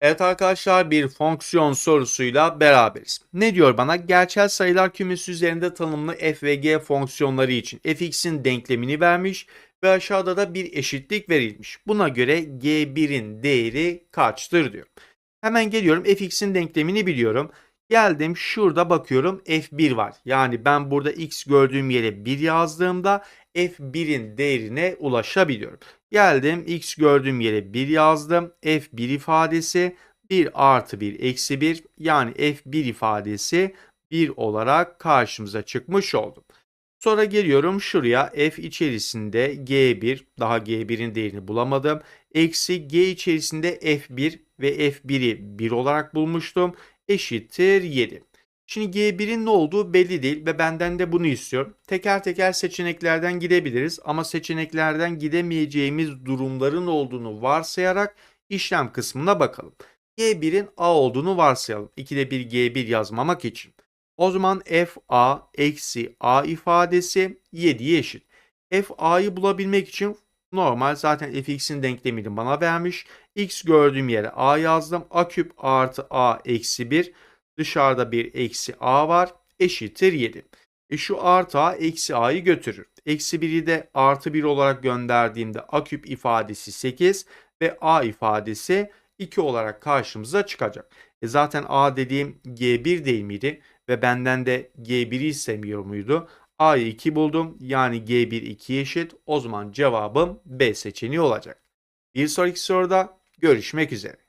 Evet arkadaşlar bir fonksiyon sorusuyla beraberiz. Ne diyor bana? Gerçel sayılar kümesi üzerinde tanımlı f ve g fonksiyonları için fx'in denklemini vermiş ve aşağıda da bir eşitlik verilmiş. Buna göre g1'in değeri kaçtır diyor. Hemen geliyorum fx'in denklemini biliyorum. Geldim şurada bakıyorum f1 var. Yani ben burada x gördüğüm yere 1 yazdığımda f1'in değerine ulaşabiliyorum. Geldim x gördüğüm yere 1 yazdım. f1 ifadesi 1 artı 1 eksi 1 yani f1 ifadesi 1 olarak karşımıza çıkmış oldu. Sonra geliyorum şuraya f içerisinde g1 daha g1'in değerini bulamadım. Eksi g içerisinde f1 ve f1'i 1 olarak bulmuştum. Eşittir 7. Şimdi G1'in ne olduğu belli değil ve benden de bunu istiyor. Teker teker seçeneklerden gidebiliriz ama seçeneklerden gidemeyeceğimiz durumların olduğunu varsayarak işlem kısmına bakalım. G1'in A olduğunu varsayalım. 2'de bir G1 yazmamak için. O zaman FA eksi A ifadesi 7'ye eşit. FA'yı bulabilmek için normal zaten fx'in denklemini bana vermiş. x gördüğüm yere A yazdım. A küp artı A eksi 1 Dışarıda bir eksi a var. Eşittir 7. E şu artı a eksi a'yı götürür. Eksi 1'i de artı 1 olarak gönderdiğimde a küp ifadesi 8 ve a ifadesi 2 olarak karşımıza çıkacak. E zaten a dediğim g1 değil miydi? Ve benden de g1'i istemiyor muydu? a'yı 2 buldum. Yani g1 2 eşit. O zaman cevabım B seçeneği olacak. Bir sonraki soruda görüşmek üzere.